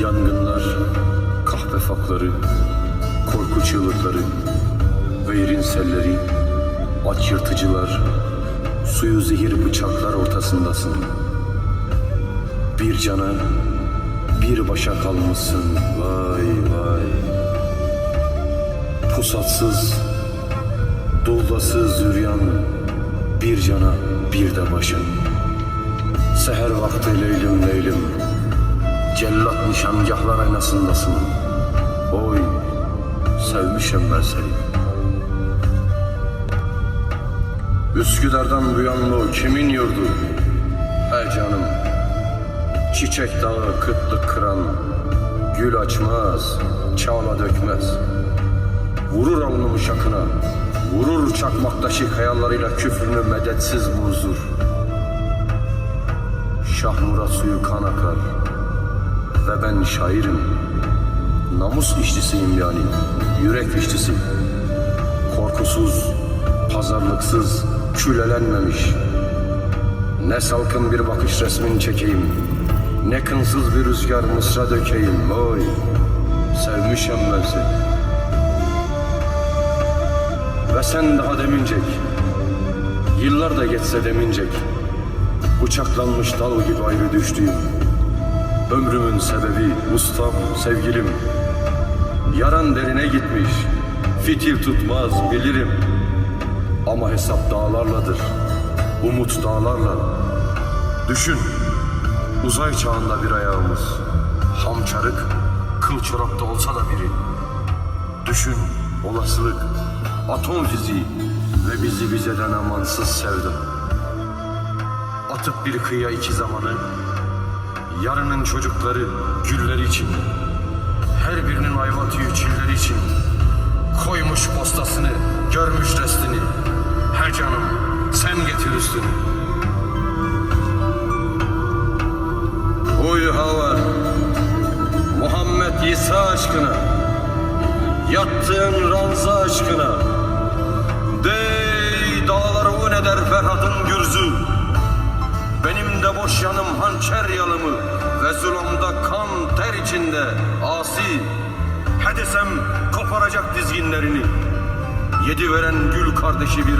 Yangınlar, kahpe fakları, korku çığlıkları, veyrin selleri, aç yırtıcılar, suyu zehir bıçaklar ortasındasın. Bir cana, bir başa kalmışsın, vay vay. Pusatsız, Duldasız züryan bir cana bir de başın. Seher vakti leylim leylim, cellat nişangahlar aynasındasın. Oy, sevmişim ben seni. Üsküdar'dan bu yanlı kimin yurdu? He canım, çiçek dağı kıtlık kıran, gül açmaz, çağla dökmez. Vurur alnımı şakına, vurur çakmaktaşı hayallarıyla küfrünü medetsiz buzdur. Şah Murat suyu kan akar ve ben şairim. Namus işçisiyim yani, yürek işçisi. Korkusuz, pazarlıksız, külelenmemiş. Ne salkın bir bakış resmini çekeyim, ne kınsız bir rüzgar mısra dökeyim. Oy, sevmişim ben seni. Ve sen daha demincek Yıllar da geçse demincek Bıçaklanmış dal gibi ayrı düştüğüm Ömrümün sebebi ustam sevgilim. Yaran derine gitmiş. Fitil tutmaz bilirim. Ama hesap dağlarladır. Umut dağlarla. Düşün Uzay çağında bir ayağımız. Hamçarık Kıl çorapta olsa da biri. Düşün olasılık, atom fiziği ve bizi bizeden amansız sevda. Atıp bir kıyıya iki zamanı, yarının çocukları güller için, her birinin ayva tüyü için, koymuş postasını, görmüş restini. He canım, sen getir üstünü. Uy havar, Muhammed İsa aşkına, Yattığın ranza aşkına Dey boş yanım hançer yalımı Ve zulümda kan ter içinde asi. He desem koparacak dizginlerini Yedi veren gül kardeşi bir